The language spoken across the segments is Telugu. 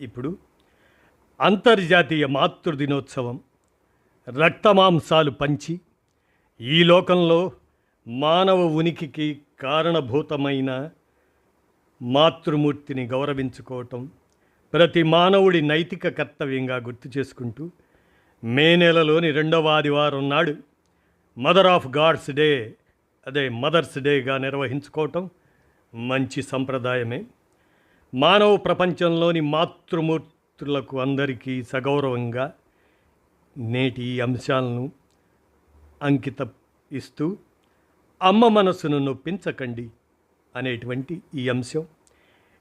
ఇప్పుడు అంతర్జాతీయ మాతృదినోత్సవం రక్తమాంసాలు పంచి ఈ లోకంలో మానవ ఉనికికి కారణభూతమైన మాతృమూర్తిని గౌరవించుకోవటం ప్రతి మానవుడి నైతిక కర్తవ్యంగా గుర్తు చేసుకుంటూ మే నెలలోని రెండవ ఆదివారం నాడు మదర్ ఆఫ్ గాడ్స్ డే అదే మదర్స్ డేగా నిర్వహించుకోవటం మంచి సంప్రదాయమే. మానవ ప్రపంచంలోని మాతృమూర్తులకు అందరికీ సగౌరవంగా నేటి ఈ అంశాలను అంకిత ఇస్తూ అమ్మ మనస్సును నొప్పించకండి అనేటువంటి ఈ అంశం.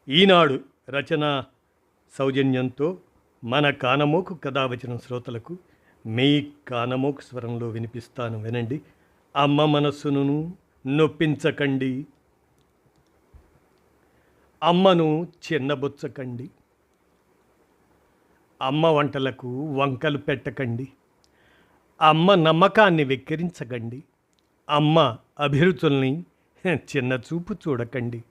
ఈనాడు రచన సౌజన్యంతో మన కానమోకు కథావచన శ్రోతలకు మీ కానమోకు స్వరంలో వినిపిస్తాను వినండి. అమ్మ మనస్సును నొప్పించకండి అమ్మను చిన్నబుచ్చకండి అమ్మ వంటలకు వంకలు పెట్టకండి. అమ్మ నమ్మకాన్ని వెక్కిరించకండి. అమ్మ అభిరుచుల్ని చిన్న చూపు చూడకండి.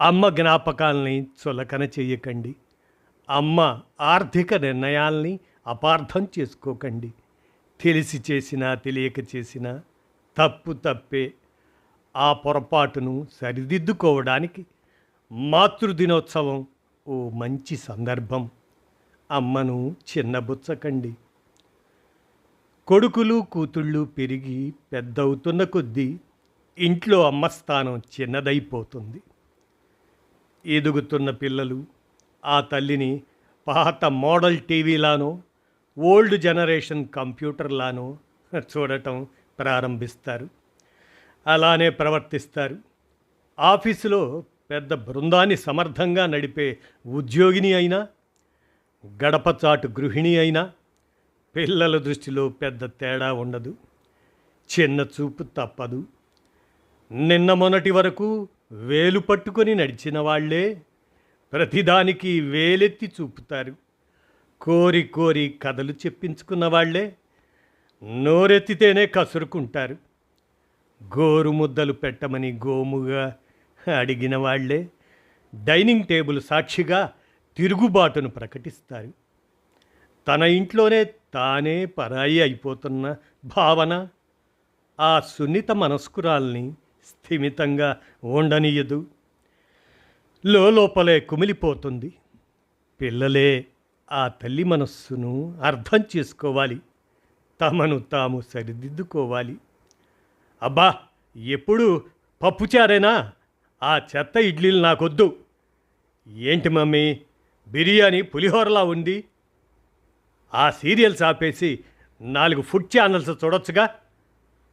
అమ్మ జ్ఞాపకాల్ని చులకన చేయకండి. అమ్మ ఆర్థిక నిర్ణయాల్ని అపార్థం చేసుకోకండి. తెలిసి చేసినా తెలియక చేసినా తప్పు తప్పే. ఆ పొరపాటును సరిదిద్దుకోవడానికి మాతృదినోత్సవం. ఓ మంచి సందర్భం. అమ్మను చిన్నబుచ్చకండి కొడుకులు కూతుళ్ళు పెరిగి పెద్దవుతున్న కొద్దీ ఇంట్లో అమ్మ స్థానం చిన్నదైపోతుంది. ఎదుగుతున్న పిల్లలు ఆ తల్లిని పాత మోడల్ టీవీలానో ఓల్డ్ జనరేషన్ కంప్యూటర్లానో చూడటం ప్రారంభిస్తారు. అలానే ప్రవర్తిస్తారు. ఆఫీసులో పెద్ద బృందాన్ని సమర్థంగా నడిపే ఉద్యోగిని అయినా గడపచాటు గృహిణి అయినా పిల్లల దృష్టిలో పెద్ద తేడా ఉండదు చిన్న చూపు తప్పదు. నిన్న మొన్నటి వరకు వేలు పట్టుకొని నడిచిన వాళ్ళే ప్రతిదానికి వేలెత్తి చూపుతారు. కోరి కోరి కథలు చెప్పించుకున్న వాళ్ళే నోరెత్తితేనే కసురుకుంటారు. గోరు ముద్దలు పెట్టమని గోముగా అడిగిన వాళ్ళే డైనింగ్ టేబుల్ సాక్షిగా తిరుగుబాటును ప్రకటిస్తారు. తన ఇంట్లోనే తానే పరాయి అయిపోతున్న భావన ఆ సున్నిత మనస్కురాల్ని స్థిమితంగా ఉండనీయదు లోపలే కుమిలిపోతుంది. పిల్లలే ఆ తల్లి మనస్సును అర్థం చేసుకోవాలి. తమను తాము సరిదిద్దుకోవాలి. అబ్బా! ఎప్పుడు పప్పుచారేనా? ఆ చెత్త ఇడ్లీలు నాకొద్దు. ఏంటి మమ్మీ? బిర్యానీ పులిహోరలా ఉంది. ఆ సీరియల్స్ ఆపేసి నాలుగు ఫుడ్ ఛానల్స్ చూడొచ్చుగా.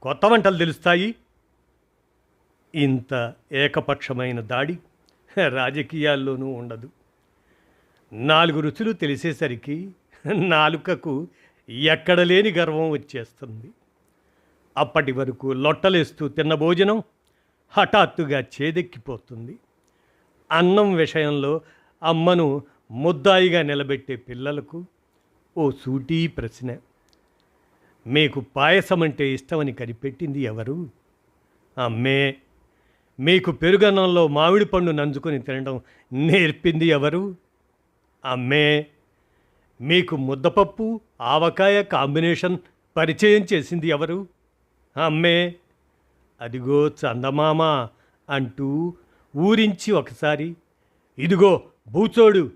కొత్త వంటలు తెలుస్తాయి. ఇంత ఏకపక్షమైన దాడి రాజకీయాల్లోనూ ఉండదు. నాలుగు రుచులు తెలిసేసరికి నాలుకకు ఎక్కడ లేని గర్వం వచ్చేస్తుంది. అప్పటి వరకు లొట్టలేస్తూ తిన్న భోజనం హఠాత్తుగా చేదెక్కిపోతుంది. అన్నం విషయంలో అమ్మను ముద్దాయిగా నిలబెట్టే పిల్లలకు ఓ సూటీ ప్రశ్న. మీకు పాయసం అంటే ఇష్టమని కనిపెట్టింది ఎవరు? అమ్మే మీకు పెరుగన్నంలో మామిడి పండు నంజుకొని తినడం నేర్పింది ఎవరు? అమ్మే మీకు ముద్దపప్పు ఆవకాయ కాంబినేషన్ పరిచయం చేసింది ఎవరు? అమ్మే అదిగో చందమామ అంటూ ఊరించి ఒకసారి ఇదిగో భూచోడు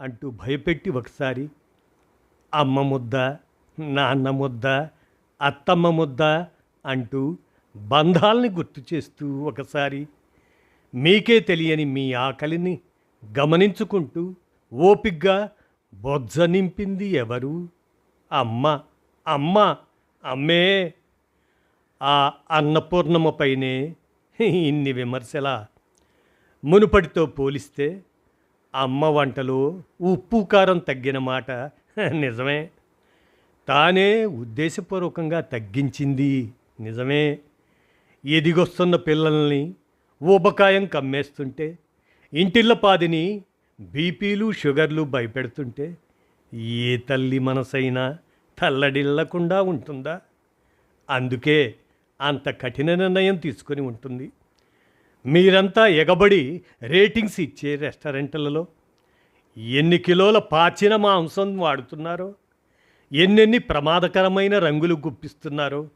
అంటూ భయపెట్టి ఒకసారి అమ్మ ముద్ద నాన్న ముద్ద అత్తమ్మ ముద్ద అంటూ బంధాల్ని గుర్తు చేస్తూ ఒకసారి మీకే తెలియని మీ ఆకలిని గమనించుకుంటూ ఓపిగ్గా బొజ్జ నింపింది ఎవరు? అమ్మ అమ్మ అమ్మే ఆ అన్నపూర్ణమ్మపైనే ఇన్ని విమర్శల. మునుపటితో పోలిస్తే అమ్మ వంటలో ఉప్పు కారం తగ్గిన మాట నిజమే. తానే ఉద్దేశపూర్వకంగా తగ్గించింది నిజమే. ఎదిగొస్తున్న పిల్లల్ని ఊబకాయం కమ్మేస్తుంటే ఇంటిళ్ళ పాదిని బీపీలు షుగర్లు భయపెడుతుంటే ఏ తల్లి మనసైనా తల్లడిల్లకుండా ఉంటుందా? అందుకే అంత కఠిన నిర్ణయం తీసుకొని ఉంటుంది. మీరంతా ఎగబడి రేటింగ్స్ ఇచ్చే రెస్టారెంట్లలో ఎన్ని కిలోల పాచిన మాంసం వాడుతున్నారో ఎన్నెన్ని ప్రమాదకరమైన రంగులు గుప్పిస్తున్నారో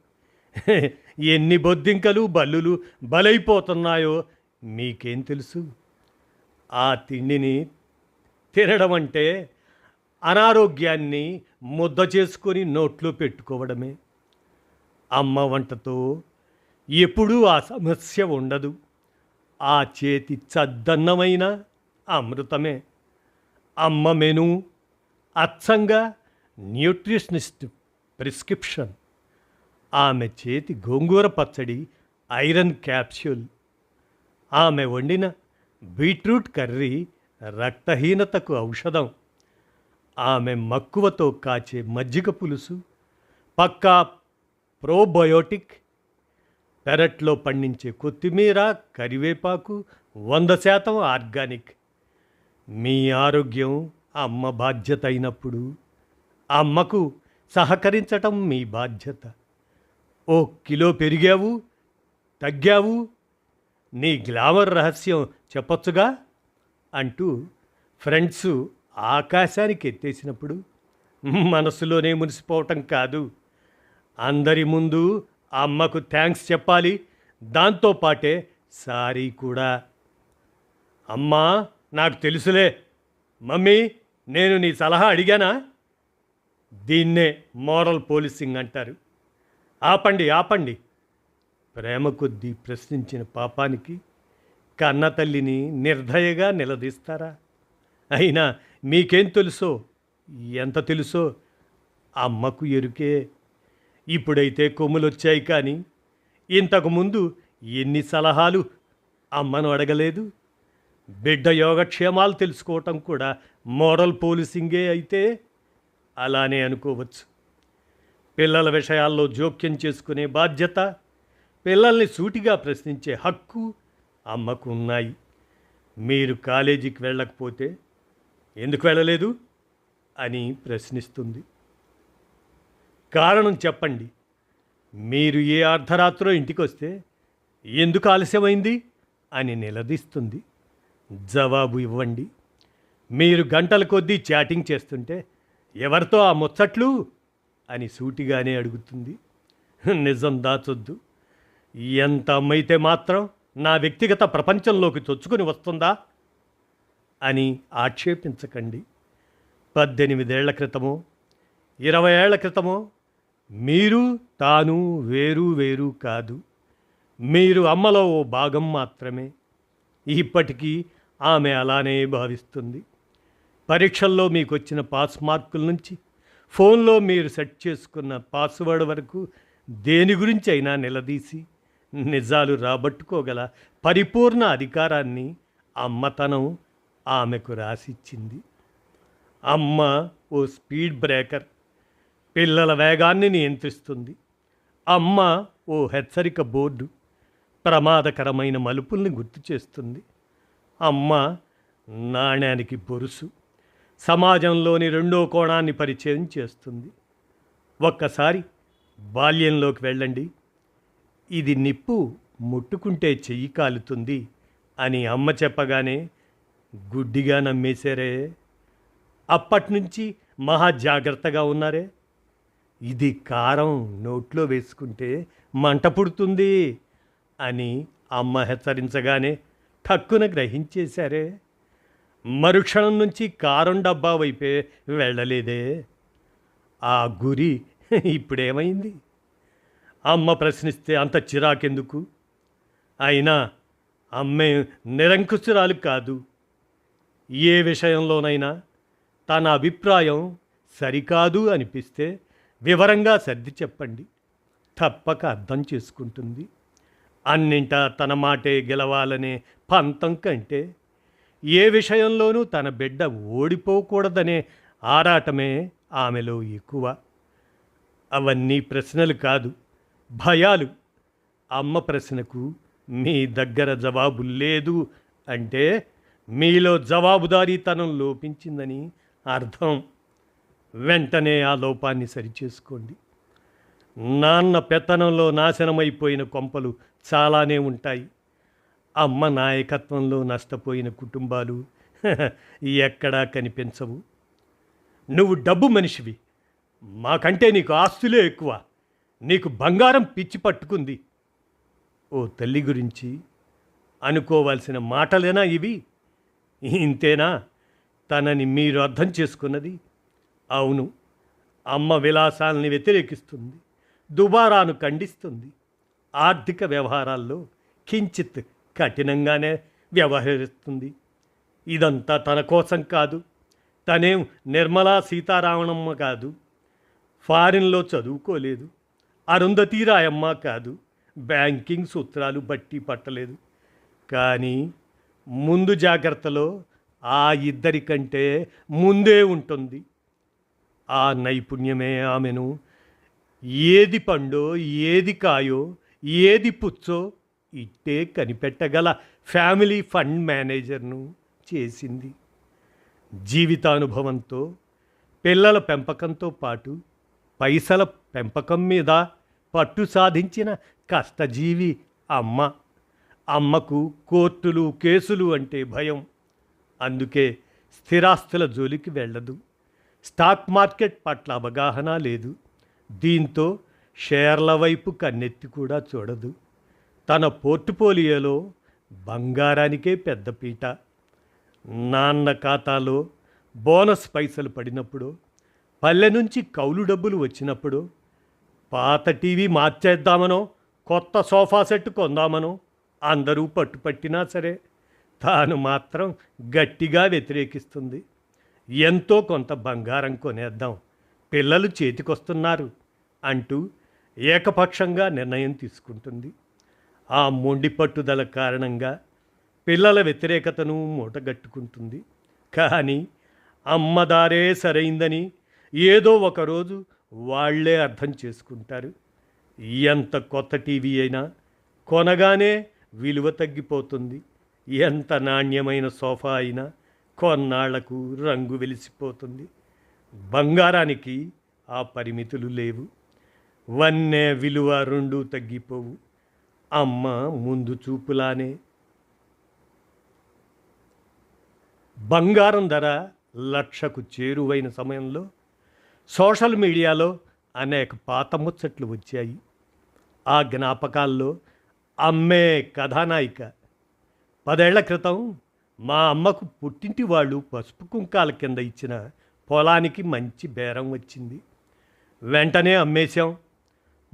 ఎన్ని బొద్దింకలు బల్లులు బలైపోతున్నాయో మీకేం తెలుసు? ఆ తిండిని తినడం అంటే అనారోగ్యాన్ని ముద్ద చేసుకొని నోట్లో పెట్టుకోవడమే. అమ్మ వంటతో ఎప్పుడూ ఆ సమస్య ఉండదు. ఆ చేతి చద్దన్నమైన అమృతమే. అమ్మ మెను అచ్చంగా న్యూట్రిషనిస్ట్ ప్రిస్క్రిప్షన్. ఆమె చేతి గోంగూర పచ్చడి ఐరన్ క్యాప్సూల్ ఆమె వండిన బీట్రూట్ కర్రీ రక్తహీనతకు ఔషధం. ఆమె మక్కువతో కాచే మజ్జిగ పులుసు పక్కా ప్రోబయోటిక్ పెరట్లో పండించే కొత్తిమీర కరివేపాకు వంద శాతం ఆర్గానిక్. మీ ఆరోగ్యం అమ్మ బాధ్యత అయినప్పుడు అమ్మకు సహకరించటం మీ బాధ్యత. ఓ కిలో పెరిగావు తగ్గావు నీ గ్లామర్ రహస్యం చెప్పొచ్చుగా? అంటూ ఫ్రెండ్స్ ఆకాశానికి ఎత్తేసినప్పుడు మనసులోనే మునిసిపోవటం కాదు. అందరి ముందు అమ్మకు థ్యాంక్స్ చెప్పాలి. దాంతోపాటే సారీ కూడా. అమ్మా నాకు తెలుసులే. మమ్మీ నేను నీ సలహా అడిగానా? దీన్నే మోరల్ పోలీసింగ్ అంటారు. ఆపండి ఆపండి. ప్రేమ కొద్దీ ప్రశ్నించిన పాపానికి కన్న తల్లిని నిర్దయగా నిలదీస్తారా? అయినా మీకేం తెలుసో ఎంత తెలుసో అమ్మకు ఎరుకే ఇప్పుడైతే కొమ్ములొచ్చాయి కానీ ఇంతకుముందు ఎన్ని సలహాలు అమ్మను అడగలేదు. బిడ్డ యోగక్షేమాలు తెలుసుకోవటం కూడా మోరల్ పోలీసింగే అయితే అలానే అనుకోవచ్చు. పిల్లల విషయాల్లో జోక్యం చేసుకునే బాధ్యత పిల్లల్ని సూటిగా ప్రశ్నించే హక్కు అమ్మకు ఉన్నాయి మీరు కాలేజీకి వెళ్ళకపోతే ఎందుకు వెళ్ళలేదు? అని ప్రశ్నిస్తుంది. కారణం చెప్పండి. మీరు ఏ అర్ధరాత్రో ఇంటికి వస్తే ఎందుకు ఆలస్యమైంది అని నిలదీస్తుంది. జవాబు ఇవ్వండి. మీరు గంటల కొద్దీ చాటింగ్ చేస్తుంటే ఎవరితో ఆ ముచ్చట్లు అని సూటిగానే అడుగుతుంది. నిజం దాచొద్దు. ఎంత అమ్మైతే మాత్రం నా వ్యక్తిగత ప్రపంచంలోకి చొచ్చుకొని వస్తుందా అని ఆక్షేపించకండి. పద్దెనిమిదేళ్ళ క్రితమో ఇరవై ఏళ్ళ క్రితమో మీరు తాను వేరు వేరు కాదు. మీరు అమ్మలో ఓ భాగం మాత్రమే. ఇప్పటికీ ఆమె అలానే భావిస్తుంది. పరీక్షల్లో మీకు వచ్చిన పాస్ మార్కుల నుంచి ఫోన్లో మీరు సెట్ చేసుకున్న పాస్వర్డ్ వరకు దేని గురించి అయినా నిలదీసి నిజాలు రాబట్టుకోగల పరిపూర్ణ అధికారాన్ని అమ్మతనం ఆమెకు రాసిచ్చింది. అమ్మ ఓ స్పీడ్ బ్రేకర్. పిల్లల వేగాన్ని నియంత్రిస్తుంది. అమ్మ ఓ హెచ్చరిక బోర్డు ప్రమాదకరమైన మలుపుల్ని గుర్తు చేస్తుంది. అమ్మ నాణ్యానికి బొరుసు సమాజంలోని రెండో కోణాన్ని పరిచయం చేస్తుంది. ఒక్కసారి బాల్యంలోకి వెళ్ళండి. ఇది నిప్పు ముట్టుకుంటే చెయ్యి కాలుతుంది అని అమ్మ చెప్పగానే గుడ్డిగా నమ్మేశారే. అప్పటినుంచి మహా జాగ్రత్తగా ఉన్నారే. ఇది కారం నోట్లో వేసుకుంటే మంట పుడుతుంది అని అమ్మ హెచ్చరించగానే ఠక్కున గ్రహించేశారే. మరుక్షణం నుంచి కారం డబ్బా వైపే వెళ్ళలేదే. ఆ గురి ఇప్పుడేమైంది? అమ్మ ప్రశ్నిస్తే అంత చిరాకెందుకు? అయినా అమ్మే నిరంకుశురాలు కాదు. ఏ విషయంలోనైనా తన అభిప్రాయం సరికాదు అనిపిస్తే వివరంగా సర్ది చెప్పండి. తప్పక అర్థం చేసుకుంటుంది. అన్నింటా తన మాటే గెలవాలనే పంతం కంటే ఏ విషయంలోనూ తన బిడ్డ ఓడిపోకూడదనే ఆరాటమే ఆమెలో ఎక్కువ. అవన్నీ ప్రశ్నలు కాదు భయాలు. అమ్మ ప్రశ్నకు మీ దగ్గర జవాబు లేదు అంటే మీలో జవాబుదారీతనం లోపించిందని అర్థం. వెంటనే ఆ లోపాన్ని సరిచేసుకోండి. నాన్న పెత్తనంలో నాశనమైపోయిన కొంపలు చాలానే ఉంటాయి. అమ్మ నాయకత్వంలో నష్టపోయిన కుటుంబాలు ఎక్కడా కనిపించవు. నువ్వు డబ్బు మనిషివి. మాకంటే నీకు ఆస్తులే ఎక్కువ. నీకు బంగారం పిచ్చి పట్టుకుంది. ఓ తల్లి గురించి అనుకోవాల్సిన మాటలేనా ఇవి? ఇంతేనా? తనని మీరు అర్థం చేసుకున్నది అవును అమ్మ విలాసాలని వ్యతిరేకిస్తుంది దుబారాను ఖండిస్తుంది. ఆర్థిక వ్యవహారాల్లో కించిత్ కఠినంగానే వ్యవహరిస్తుంది. ఇదంతా తన కోసం కాదు తనేం నిర్మలా సీతారామణమ్మ కాదు ఫారిన్లో చదువుకోలేదు అరుంధతీరాయమ్మ కాదు బ్యాంకింగ్ సూత్రాలు బట్టి పట్టలేదు. కానీ ముందు జాగ్రత్తలో ఆ ఇద్దరి కంటే ముందే ఉంటుంది. ఆ నైపుణ్యమే ఆమెను. ఏది పండో ఏది కాయో ఏది పుచ్చో ఇట్టే కనిపెట్టగల ఫ్యామిలీ ఫండ్ మేనేజర్ను చేసింది. జీవితానుభవంతో పిల్లల పెంపకంతో పాటు పైసల పెంపకం మీద పట్టు సాధించిన కష్టజీవి అమ్మ. అమ్మకు కోర్టులు కేసులు అంటే భయం. అందుకే స్థిరాస్తుల జోలికి వెళ్ళదు. స్టాక్ మార్కెట్ పట్ల అవగాహన లేదు. దీంతో షేర్ల వైపు కన్నెత్తి కూడా చూడదు. తన పోర్టుపోలియోలో బంగారానికే పెద్దపీట నాన్న ఖాతాలో బోనస్ పైసలు పడినప్పుడు పల్లె నుంచి కౌలు డబ్బులు వచ్చినప్పుడు పాత టీవీ మార్చేద్దామనో కొత్త సోఫా సెట్ కొందామనో అందరూ పట్టుపట్టినా సరే తాను మాత్రం గట్టిగా వ్యతిరేకిస్తుంది. ఎంతో కొంత బంగారం కొనేద్దాం. పిల్లలు చేతికొస్తున్నారు అంటూ ఏకపక్షంగా నిర్ణయం తీసుకుంటుంది. ఆ మొండి పట్టుదల కారణంగా పిల్లల వ్యతిరేకతను మూటగట్టుకుంటుంది. కానీ అమ్మదారే సరైందని ఏదో ఒకరోజు వాళ్ళే అర్థం చేసుకుంటారు. ఎంత కొత్త టీవీ అయినా కొనగానే విలువ తగ్గిపోతుంది. ఎంత నాణ్యమైన సోఫా అయినా కొన్నాళ్ళకు రంగు వెలిసిపోతుంది. బంగారానికి ఆ పరిమితులు లేవు. వన్నె విలువ రెండు తగ్గిపోవు. అమ్మ ముందు చూపులానే. బంగారం ధర లక్షకు చేరువైన సమయంలో సోషల్ మీడియాలో అనేక పాత ముచ్చట్లు వచ్చాయి. ఆ జ్ఞాపకాల్లో అమ్మే కథానాయిక. పదేళ్ళ క్రితం మా అమ్మకు పుట్టింటి వాళ్ళు పసుపు కుంకాల కింద ఇచ్చిన పొలానికి మంచి బేరం వచ్చింది. వెంటనే అమ్మేశాం.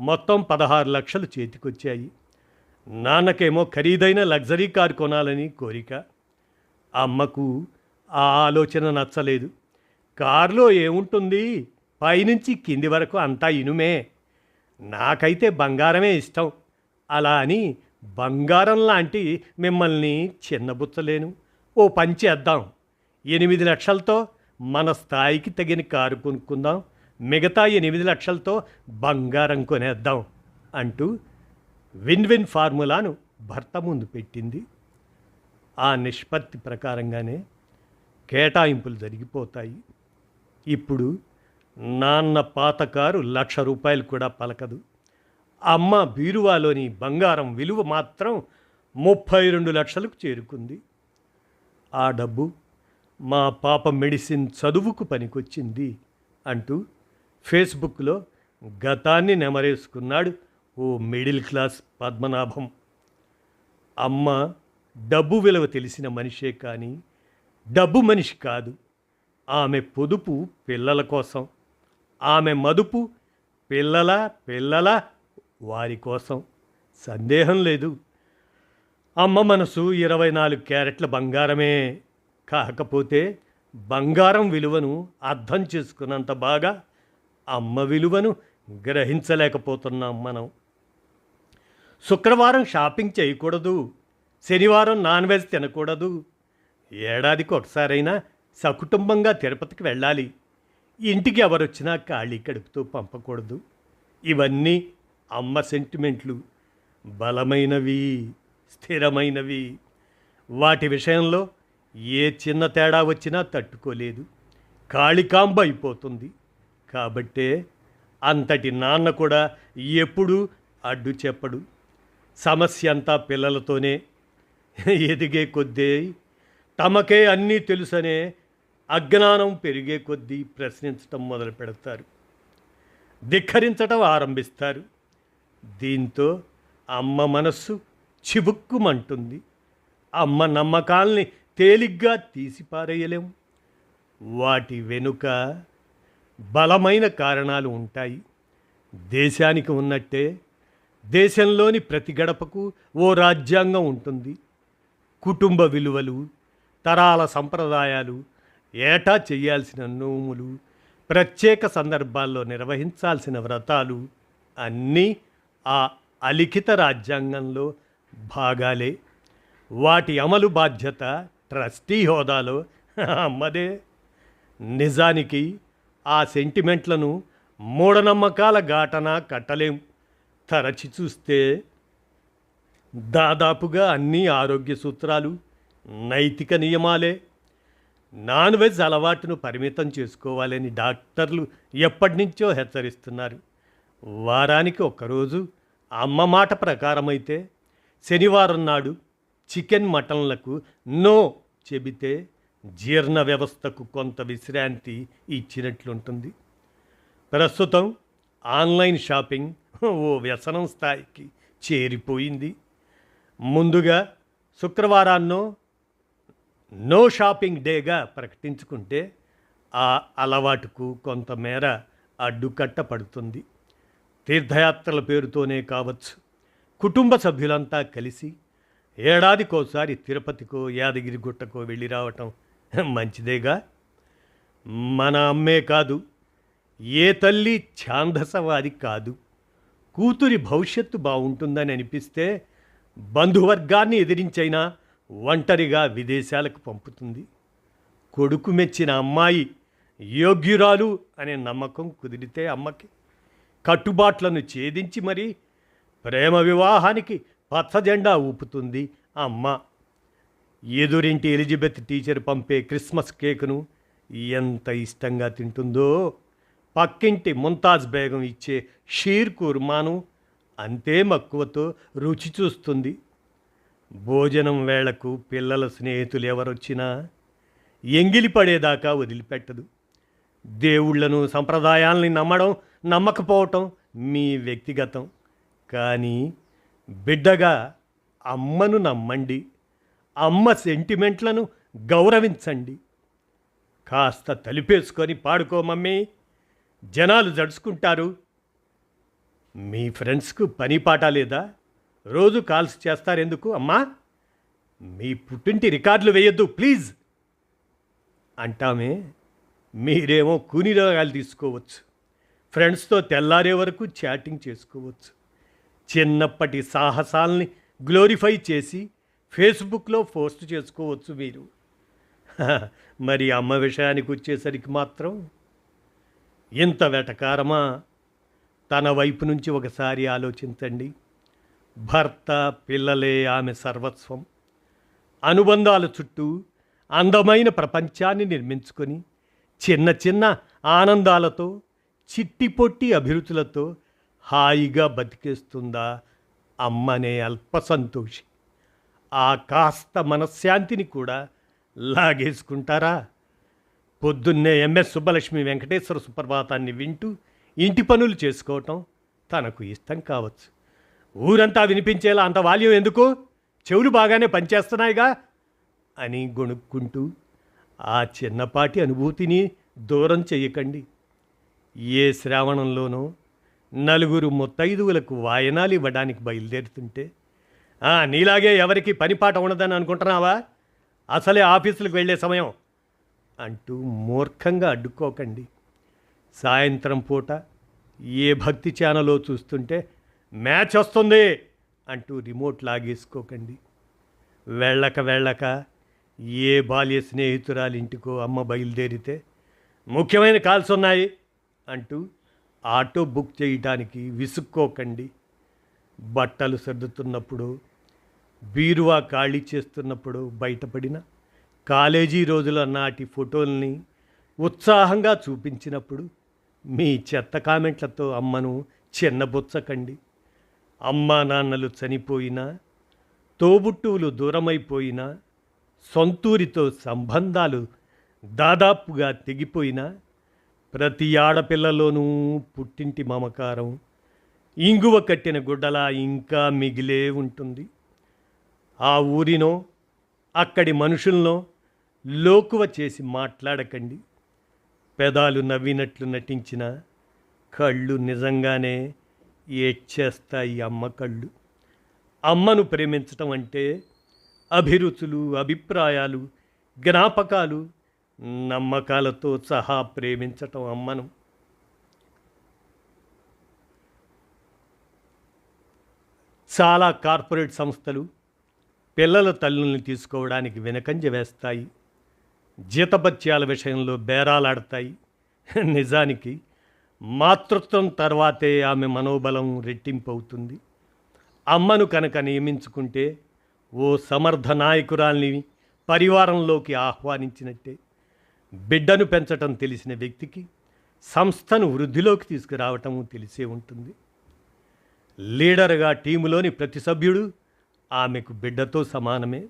మొత్తం పదహారు లక్షలు చేతికొచ్చాయి. నాన్నకేమో ఖరీదైన లగ్జరీ కారు కొనాలని కోరిక. అమ్మకు ఆ ఆలోచన నచ్చలేదు. కారులో ఏముంటుంది? పైనుంచి కింది వరకు అంతా ఇనుమే. నాకైతే బంగారమే ఇష్టం. అలా అని బంగారం లాంటి మిమ్మల్ని చిన్నబుచ్చలేను. ఓ పంచేద్దాం ఎనిమిది లక్షలతో మన స్థాయికి తగిన కారు కొనుక్కుందాం. మిగతా ఎనిమిది లక్షలతో బంగారం కొనేద్దాం అంటూ విన్ విన్ ఫార్ములాను భర్త ముందు పెట్టింది. ఆ నిష్పత్తి ప్రకారంగానే కేటాయింపులు జరిగిపోతాయి. ఇప్పుడు నాన్న పాత కారు లక్ష రూపాయలు కూడా పలకదు. అమ్మ బీరువాలోని బంగారం విలువ మాత్రం ముప్పై రెండు లక్షలకు చేరుకుంది. ఆ డబ్బు మా పాప మెడిసిన్ చదువుకు పనికొచ్చింది అంటూ ఫేస్బుక్లో గతాన్ని నెమరేసుకున్నాడు ఓ మిడిల్ క్లాస్ పద్మనాభం. అమ్మ డబ్బు విలువ తెలిసిన మనిషే కానీ డబ్బు మనిషి కాదు ఆమె పొదుపు పిల్లల కోసం ఆమె మదుపు పిల్లల పిల్లల వారి కోసం. సందేహం లేదు. అమ్మ మనసు ఇరవై నాలుగు క్యారెట్ల బంగారమే. కాకపోతే బంగారం విలువను అర్థం చేసుకున్నంత బాగా అమ్మ విలువను గ్రహించలేకపోతున్నాం మనం. శుక్రవారం షాపింగ్ చేయకూడదు. శనివారం నాన్ వెజ్ తినకూడదు. ఏడాదికి ఒకసారైనా సకుటుంబంగా తిరుపతికి వెళ్ళాలి. ఇంటికి ఎవరొచ్చినా ఖాళీ కడుపుతో పంపకూడదు. ఇవన్నీ అమ్మ సెంటిమెంట్లు. బలమైనవి. స్థిరమైనవి. వాటి విషయంలో ఏ చిన్న తేడా వచ్చినా తట్టుకోలేదు. కాళికాంబ అయిపోతుంది. కాబట్టే అంతటి నాన్న కూడా ఎప్పుడూ అడ్డు చెప్పడు. సమస్య అంతా పిల్లలతోనే ఎదిగే కొద్దీ తమకే అన్నీ తెలుసనే అజ్ఞానం పెరిగే కొద్దీ ప్రశ్నించటం మొదలు పెడతారు. ధిక్కరించటం ఆరంభిస్తారు. దీంతో అమ్మ మనస్సు చివుక్కుమంటుంది. అమ్మ నమ్మకాల్ని తేలిగ్గా తీసిపారేయలేం వాటి వెనుక బలమైన కారణాలు ఉంటాయి. దేశానికి ఉన్నట్టే దేశంలోని ప్రతి గడపకు ఓ రాజ్యాంగం ఉంటుంది. కుటుంబ విలువలు తరాల సంప్రదాయాలు ఏటా చేయాల్సిన నోములు ప్రత్యేక సందర్భాల్లో నిర్వహించాల్సిన వ్రతాలు అన్నీ ఆ అలిఖిత రాజ్యాంగంలో భాగాలే. వాటి అమలు బాధ్యత ట్రస్టీ హోదాలో. అమ్మదే. నిజానికి ఆ సెంటిమెంట్లను మూఢనమ్మకాల ఘాటన కట్టలేం. తరచి చూస్తే దాదాపుగా అన్ని ఆరోగ్య సూత్రాలు నైతిక నియమాలే. నాన్ వెజ్ అలవాటును పరిమితం చేసుకోవాలని డాక్టర్లు ఎప్పటి నుంచో హెచ్చరిస్తున్నారు. వారానికి ఒక్కరోజు అమ్మ మాట ప్రకారమైతే శనివారం నాడు చికెన్ మటన్లకు నో చెబితే జీర్ణ వ్యవస్థకు కొంత విశ్రాంతి ఇచ్చినట్లుంటుంది. ప్రస్తుతం ఆన్లైన్ షాపింగ్ ఓ వ్యసనం స్థాయికి చేరిపోయింది. ముందుగా శుక్రవారాన్నో నో షాపింగ్ డేగా ప్రకటించుకుంటే ఆ అలవాటుకు కొంతమేర అడ్డుకట్ట పడుతుంది తీర్థయాత్రల పేరుతోనే కావచ్చు. కుటుంబ సభ్యులంతా కలిసి ఏడాదికోసారి తిరుపతికో యాదగిరి గుట్టకో వెళ్ళి రావటం మంచిదేగా? మన అమ్మే కాదు ఏ తల్లి ఛాందసవాది కాదు. కూతురి భవిష్యత్తు బాగుంటుందని అనిపిస్తే బంధువర్గాన్ని ఎదిరించైనా ఒంటరిగా విదేశాలకు పంపుతుంది. కొడుకు మెచ్చిన అమ్మాయి యోగ్యురాలు అనే నమ్మకం కుదిరితే అమ్మకి. కట్టుబాట్లను ఛేదించి మరి ప్రేమ వివాహానికి పచ్చజెండా ఊపుతుంది అమ్మ. ఎదురింటి ఎలిజబెత్ టీచర్ పంపే క్రిస్మస్ కేకును ఎంత ఇష్టంగా తింటుందో. పక్కింటి ముంతాజ్ బేగం ఇచ్చే షీర్ కుర్మాను అంతే మక్కువతో రుచి చూస్తుంది. భోజనం వేళకు పిల్లల స్నేహితులు ఎవరొచ్చినా ఎంగిలి పడేదాకా వదిలిపెట్టదు. దేవుళ్ళను సంప్రదాయాల్ని నమ్మడం నమ్మకపోవటం మీ వ్యక్తిగతం. కానీ బిడ్డగా అమ్మను నమ్మండి అమ్మ సెంటిమెంట్లను గౌరవించండి. కాస్త తలిపేసుకొని పాడుకో మమ్మీ జనాలు జడుచుకుంటారు. మీ ఫ్రెండ్స్కు పని పాట లేదా? రోజు కాల్స్ చేస్తారెందుకు అమ్మా? మీ పుట్టింటి రికార్డులు వేయొద్దు ప్లీజ్. అంటామే మీరేమో కూని రోగాలు తీసుకోవచ్చు. ఫ్రెండ్స్తో తెల్లారే వరకు చాటింగ్ చేసుకోవచ్చు. చిన్నప్పటి సాహసాల్ని గ్లోరిఫై చేసి ఫేస్బుక్లో పోస్ట్ చేసుకోవచ్చు మీరు మరి అమ్మ విషయానికి వచ్చేసరికి మాత్రం ఇంత వెటకారమా? తన వైపు నుంచి ఒకసారి ఆలోచించండి. భర్త పిల్లలే ఆమె సర్వస్వం. అనుబంధాల చుట్టూ అందమైన ప్రపంచాన్ని నిర్మించుకొని చిన్న చిన్న ఆనందాలతో చిట్టిపొట్టి అభిరుచులతో హాయిగా బతికేస్తుందా? అమ్మనే అల్ప సంతోషి ఆ కాస్త మనశ్శాంతిని కూడా లాగేసుకుంటారా? పొద్దున్నే ఎంఎస్ సుబ్బలక్ష్మి వెంకటేశ్వర సుప్రభాతాన్ని వింటూ ఇంటి పనులు చేసుకోవటం తనకు ఇష్టం కావచ్చు. ఊరంతా వినిపించేలా అంత వాల్యం ఎందుకు? చెవులు బాగానే పనిచేస్తున్నాయిగా అని గొణుక్కుంటూ ఆ చిన్నపాటి అనుభూతిని దూరం చెయ్యకండి. ఏ శ్రావణంలోనో నలుగురు ముత్తైదువులకు వాయనాలు ఇవ్వడానికి బయలుదేరుతుంటే నీలాగే ఎవరికి పనిపాట ఉండదని అనుకుంటున్నావా? అసలే ఆఫీసులకు వెళ్ళే సమయం. అంటూ మూర్ఖంగా అడ్డుకోకండి. సాయంత్రం పూట ఏ భక్తి ఛానలో చూస్తుంటే మ్యాచ్ వస్తుంది అంటూ రిమోట్ లాగేసుకోకండి. వెళ్ళక వెళ్ళక ఏ బాల్య స్నేహితురాలి ఇంటికో అమ్మ బయలుదేరితే ముఖ్యమైన కాల్స్ ఉన్నాయి అంటూ ఆటో బుక్ చేయటానికి విసుక్కోకండి. బట్టలు సర్దుతున్నప్పుడు బీరువా ఖాళీ చేస్తున్నప్పుడు బయటపడిన కాలేజీ రోజుల నాటి ఫోటోల్ని ఉత్సాహంగా చూపించినప్పుడు మీ చెత్త కామెంట్లతో అమ్మను చిన్నబుచ్చకండి. అమ్మా నాన్నలు చనిపోయినా తోబుట్టువులు దూరమైపోయినా సొంతూరితో సంబంధాలు దాదాపుగా తెగిపోయినా ప్రతి ఆడపిల్లలోనూ పుట్టింటి మమకారం ఇంగువ కట్టిన గుడ్డలా ఇంకా మిగిలే ఉంటుంది. ఆ ఊరినో అక్కడి మనుషుల్నో లోకువ చేసి మాట్లాడకండి. పెదాలు నవ్వినట్లు నటించిన కళ్ళు నిజంగానే ఏడ్చేస్తాయి అమ్మ కళ్ళు. అమ్మను ప్రేమించటం అంటే అభిరుచులు అభిప్రాయాలు జ్ఞాపకాలు నమ్మకాలతో సహా ప్రేమించటం అమ్మను. చాలా కార్పొరేట్ సంస్థలు పిల్లల తల్లుల్ని తీసుకోవడానికి వెనకంజ వేస్తాయి. జీతభత్యాల విషయంలో బేరాలాడతాయి. నిజానికి మాతృత్వం తర్వాతే ఆమె మనోబలం రెట్టింపు అవుతుంది అమ్మను కనుక నియమించుకుంటే ఓ సమర్థ నాయకురాల్ని పరివారంలోకి ఆహ్వానించినట్టే. బిడ్డను పెంచటం తెలిసిన వ్యక్తికి సంస్థను వృద్ధిలోకి తీసుకురావటం తెలిసే ఉంటుంది. లీడర్గా టీములోని ప్రతి సభ్యుడు ఆమెకు బిడ్డతో సమానమే.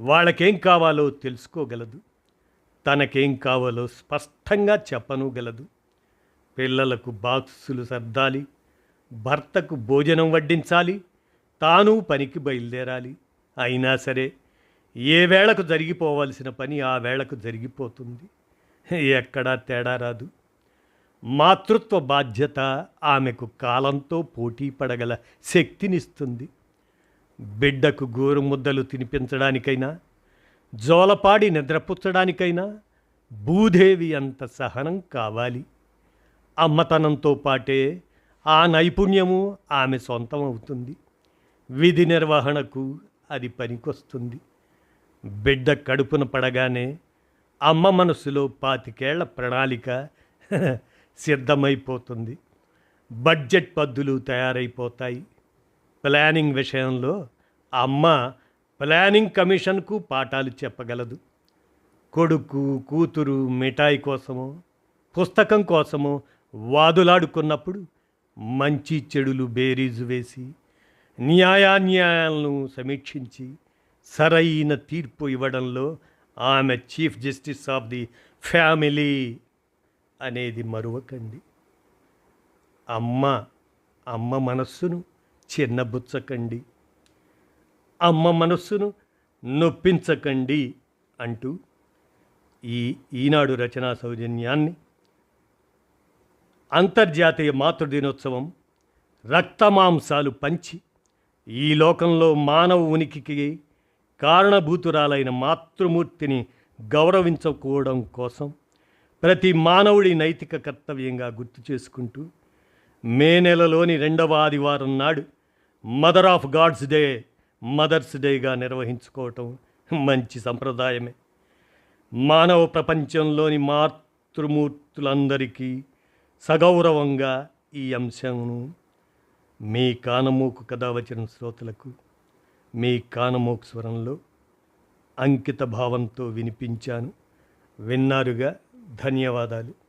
వాళ్ళకేం కావాలో తెలుసుకోగలదు. తనకేం కావాలో స్పష్టంగా చెప్పనుగలదు. పిల్లలకు బాక్సులు సర్దాలి భర్తకు భోజనం వడ్డించాలి తాను పనికి బయలుదేరాలి. అయినా సరే ఏ వేళకు జరిగిపోవలసిన పని ఆ వేళకు జరిగిపోతుంది. ఎక్కడా తేడా రాదు. మాతృత్వ బాధ్యత ఆమెకు కాలంతో పోటీ పడగల శక్తినిస్తుంది. బిడ్డకు గోరు ముద్దలు తినిపించడానికైనా జోలపాడి నిద్రపుచ్చడానికైనా భూదేవి అంత సహనం కావాలి. అమ్మతనంతో పాటే ఆ నైపుణ్యము ఆమె సొంతం అవుతుంది విధి నిర్వహణకు అది పనికొస్తుంది. బిడ్డ కడుపున పడగానే అమ్మ మనసులో పాతికేళ్ళ ప్రణాళిక సిద్ధమైపోతుంది. బడ్జెట్ పద్దులు తయారైపోతాయి. ప్లానింగ్ విషయంలో అమ్మ ప్లానింగ్ కమిషన్కు పాఠాలు చెప్పగలదు. కొడుకు కూతురు మిఠాయి కోసమో పుస్తకం కోసమో వాదులాడుకున్నప్పుడు మంచి చెడులు బేరీజు వేసి న్యాయాన్యాయాలను సమీక్షించి సరైన తీర్పు ఇవ్వడంలో ఆమె chief justice of the family అనేది మరువకండి. అమ్మ అమ్మ మనస్సును చిన్నబుచ్చకండి. అమ్మ మనస్సును నొప్పించకండి అంటూ ఈ ఈనాడు రచనా సౌజన్యాన్ని అంతర్జాతీయ మాతృదినోత్సవం రక్తమాంసాలు పంచి ఈ లోకంలో మానవ ఉనికికి కారణభూతురాలైన మాతృమూర్తిని గౌరవించుకోవడం కోసం ప్రతి మానవుడి నైతిక కర్తవ్యంగా గుర్తు చేసుకుంటూ మే నెలలోని రెండవ ఆదివారం నాడు mother of God's day mother's డేగా నిర్వహించుకోవటం మంచి సంప్రదాయమే. మానవ ప్రపంచంలోని మాతృమూర్తులందరికీ సగౌరవంగా ఈ అంశంను మీ కానమూకు కథ వచ్చిన శ్రోతలకు మీ కానమోకు స్వరంలో అంకిత భావంతో వినిపించాను. విన్నారుగా. ధన్యవాదాలు.